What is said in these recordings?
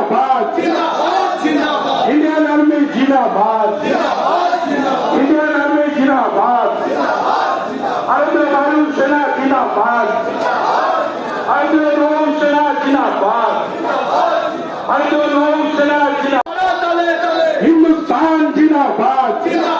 জিন্দাবাদ Indian army জিন্দাবাদ। Indian army জিন্দাবাদ। আরবে বায়ু সেনা জিন্দাবাদ। আরবে নৌ সেনা জিন্দাবাদ। আরবে নৌ সেনা জিন্দাবাদ। হিন্দুস্তান জিন্দাবাদ। জিন্দাবাদ।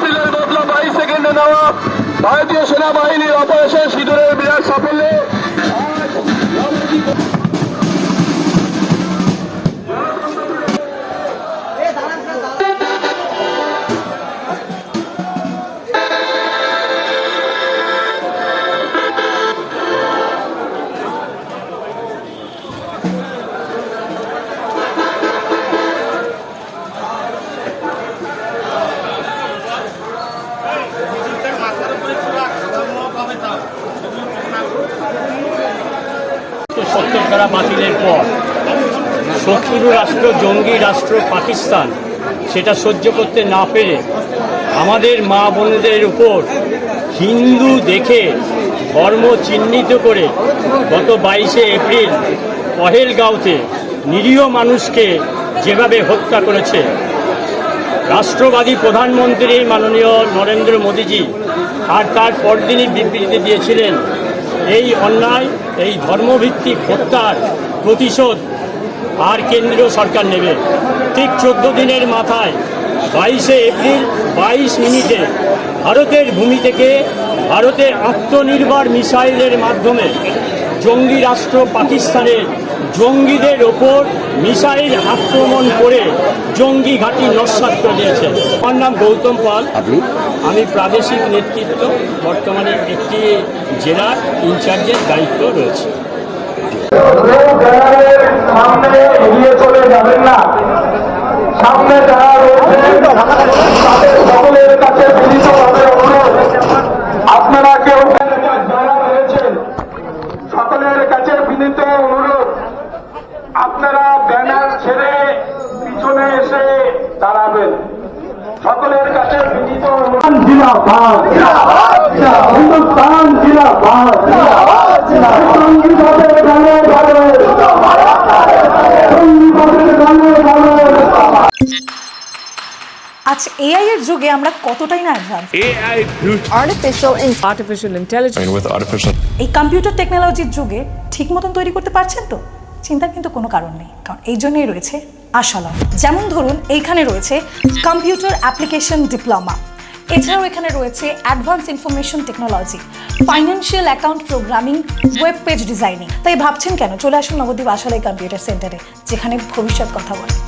মিছিলের বদলা বাইশ সেকেন্ডে নেওয়া ভারতীয় সেনাবাহিনীর অপারেশন সিঁদুরের বিরাট সাফল্যে ধারা বাতিলের পর, শত্রু রাষ্ট্র, জঙ্গি রাষ্ট্র, পাকিস্তান, সেটা সহ্য করতে না পেরে আমাদের মা বোনদের উপর হিন্দু দেখে, ধর্ম চিহ্নিত করে গত বাইশে এপ্রিল পহেলগাঁওতে নিরীহ মানুষকে যেভাবে হত্যা করেছে, রাষ্ট্রবাদী প্রধানমন্ত্রী মাননীয় নরেন্দ্র মোদীজি আর তার পরদিনই বিবৃতি দিয়েছিলেন, এই অন্যায় এই ধর্মভিত্তিক হত্যার প্রতিশোধ আর কেন্দ্রীয় সরকার নেবে। ঠিক চোদ্দ দিনের মাথায় বাইশে এপ্রিল বাইশ মিনিটে ভারতের ভূমি থেকে ভারতের আত্মনির্ভর মিসাইলের মাধ্যমে জঙ্গি রাষ্ট্র পাকিস্তানের জঙ্গিদের ওপর মিসাইল আক্রমণ করে জঙ্গি ঘাঁটি নস্বাত করে দিয়েছে। আমার নাম গৌতম পাল। আমি প্রাদেশিক নেতৃত্ব বর্তমানে একটি জেলার ইনচার্জের দায়িত্ব রয়েছে। সামনে এগিয়ে চলে যাবেন না সামনে যারা রয়েছেন জিন্দাবাদ। হিন্দুস্তান জিন্দাবাদ। সঙ্গীতের গানে গানে সঙ্গীতের গানে গানে আচ্ছা এআই এর যুগে আমরা কতটাই না advance artificial in- artificial intelligence. With artificial এই কম্পিউটার টেকনোলজির যুগে ঠিক মতন তৈরি করতে পারছেন তো? চিন্তার কিন্তু কোনো কারণ নেই কারণ এই জন্যই রয়েছে আশালম যেমন ধরুন এইখানে রয়েছে কম্পিউটার অ্যাপ্লিকেশন ডিপ্লোমা এছাড়াও এখানে রয়েছে advance information technology financial account programming web page designing তাই ভাবছেন কেন? চলে আসুন নবদ্বীপ আসলে কম্পিউটার সেন্টারে যেখানে ভবিষ্যৎ কথা বলে।